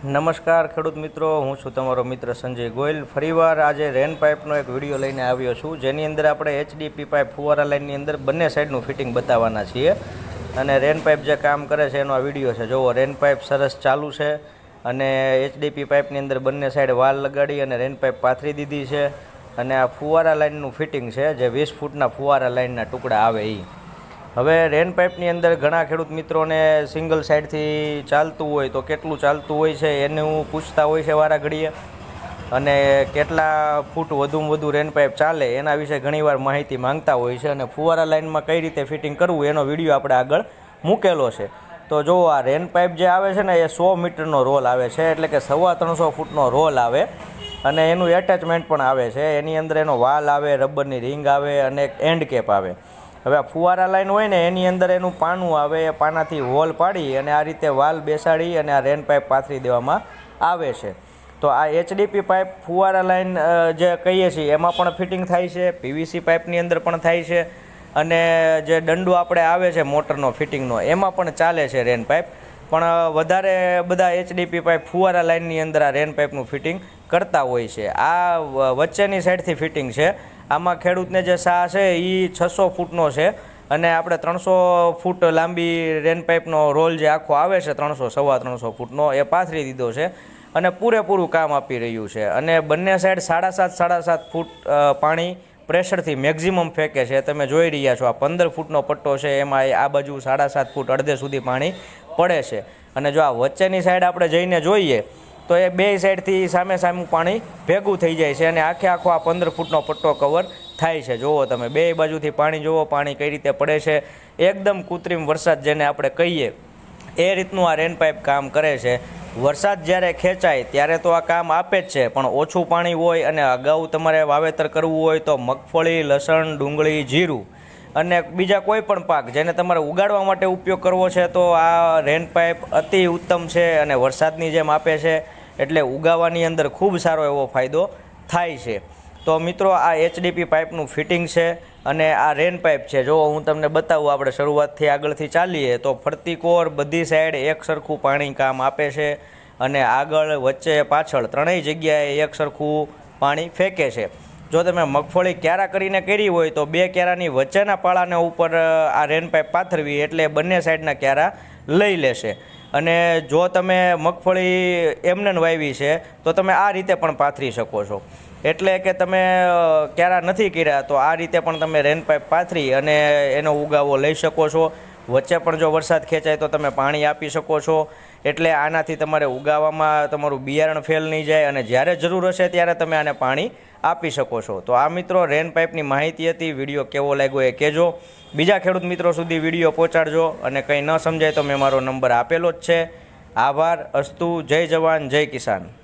નમસ્કાર ખેડૂત મિત્રો, હું છું તમારો મિત્ર સંજય ગોયલ. ફરીવાર આજે રેન પાઇપનો એક વીડિયો લઈને આવ્યો છું, જેની અંદર આપણે એચડીપી પાઇપ ફુવારા લાઇનની અંદર બંને સાઈડનું ફિટિંગ બતાવવાના છીએ. અને રેન પાઇપ જે કામ કરે છે, એનો આ વીડિયો છે. જુઓ, રેન પાઇપ સરસ ચાલુ છે અને એચડીપી પાઇપની અંદર બંને સાઈડ વાલ લગાડી અને રેન પાઇપ પાથરી દીધી છે. અને આ ફુવારા લાઇનનું ફિટિંગ છે, જે વીસ ફૂટના ફુવારા લાઇનના ટુકડા આવે એ હવે રેન પાઇપની અંદર ઘણા ખેડૂત મિત્રોને સિંગલ સાઈડથી ચાલતું હોય તો કેટલું ચાલતું હોય છે એનું પૂછતા હોય છે વારા ઘડીએ અને કેટલા ફૂટ વધુમાં વધુ રેન પાઇપ ચાલે એના વિશે ઘણીવાર માહિતી માંગતા હોય છે અને ફુવારા લાઇનમાં કઈ રીતે ફિટિંગ કરવું એનો વીડિયો આપણે આગળ મૂકેલો છે. તો જો આ રેન પાઇપ જે આવે છે ને એ સો મીટરનો રોલ આવે છે, એટલે કે સવા ત્રણસો ફૂટનો રોલ આવે અને એનું એટેચમેન્ટ પણ આવે છે. એની અંદર એનો વાલ આવે, રબરની રિંગ આવે અને એક એન્ડ કેપ આવે. હવે આ ફુવારા લાઈન હોય ને, એની અંદર એનું પાનું આવે, એ પાનાથી હોલ પાડી અને આ રીતે વાલ બેસાડી અને આ રેન પાઇપ પાથરી દેવામાં આવે છે. તો આ એચડીપી પાઇપ ફુવારા લાઈન જે કહીએ છીએ, એમાં પણ ફિટિંગ થાય છે, પીવીસી પાઇપની અંદર પણ થાય છે અને જે દંડો આપણે આવે છે મોટરનો, ફિટિંગનો, એમાં પણ ચાલે છે રેન પાઇપ. પણ વધારે બધા એચડીપી પાઇપ ફુવારા લાઇનની અંદર આ રેન પાઇપનું ફિટિંગ કરતા હોય છે. આ વચ્ચેની સાઈડથી ફિટિંગ છે. આમાં ખેડૂતને જે સા છે એ છસો ફૂટનો છે. અને આપણે ત્રણસો ફૂટ લાંબી રેન પાઇપનો રોલ જે આખો આવે છે, ત્રણસો, સવા ત્રણસો ફૂટનો, એ પાથરી દીધો છે અને પૂરેપૂરું કામ આપી રહ્યું છે. અને બંને સાઈડ સાડા સાત સાડા સાત ફૂટ પાણી પ્રેશરથી મેક્ઝિમમ ફેંકે છે. તમે જોઈ રહ્યા છો આ પંદર ફૂટનો પટ્ટો છે, એમાં આ બાજુ સાડા સાત ફૂટ અડધે સુધી પાણી પડે છે. અને જો આ વચ્ચેની સાઈડ આપણે જઈને જોઈએ તો એ બે સાઈડથી સામે સામું પાણી ભેગું થઈ જાય છે અને આખે આખો આ પંદર ફૂટનો પટ્ટો કવર થાય છે. જુઓ તમે, બે બાજુથી પાણી, જુઓ પાણી કઈ રીતે પડે છે. એકદમ કૃત્રિમ વરસાદ જેને આપણે કહીએ, એ રીતનું આ રેન પાઇપ કામ કરે છે. વરસાદ જ્યારે ખેંચાય ત્યારે તો આ કામ આપે જ છે, પણ ઓછું પાણી હોય અને અગાઉ તમારે વાવેતર કરવું હોય તો મગફળી, લસણ, ડુંગળી, જીરું અને બીજા કોઈ પણ પાક જેને તમારે ઉગાડવા માટે ઉપયોગ કરવો છે તો આ રેન અતિ ઉત્તમ છે અને વરસાદની જેમ આપે છે. એટલે ઉગાવાની અંદર ખૂબ સારો એવો ફાયદો થાય છે. તો મિત્રો, આ એચડીપી પાઇપનું ફિટિંગ છે અને આ રેન પાઇપ છે. જો હું તમને બતાવું, આપણે શરૂઆતથી આગળથી ચાલીએ, તો ફરતી કોર બધી સાઈડ એક સરખું પાણી કામ આપે છે અને આગળ વચ્ચે પાછળ ત્રણેય જગ્યાએ એક સરખું પાણી ફેંકે છે. જો તમે મગફળી ક્યારા કરીને કરી હોય, તો બે ક્યારાની વચ્ચેના પાળાને ઉપર આ રેન પાઇપ પાથરવી એટલે બંને સાઈડના ક્યારા લઈ લેશે. અને જો તમે મગફળી એમને વાવી છે, તો તમે આ રીતે પણ પાથરી શકો છો. એટલે કે તમે ક્યારા નથી કર્યા, તો આ રીતે પણ તમે રેન પાઇપ પાથરી અને એનો ઉગાવો લઈ શકો છો. વચ્ચે પણ જો વરસાદ ખેંચાય તો તમે પાણી આપી શકો છો. એટલે આનાથી તમારે ઉગાવામાં તમારું બિયારણ ફેલ નહીં જાય અને જ્યારે જરૂર હશે ત્યારે તમે આને પાણી આપી શકો છો. તો આ મિત્રો રેન પાઇપની માહિતી હતી, વીડિયો કેવો લાગ્યો એ કહેજો. બીજા ખેડૂત મિત્રો સુધી વીડિયો પહોંચાડજો અને કંઈ ન સમજાય તો મેં મારો નંબર આપેલો જ છે. આભાર, અસ્તુ, જય જવાન, જય કિસાન.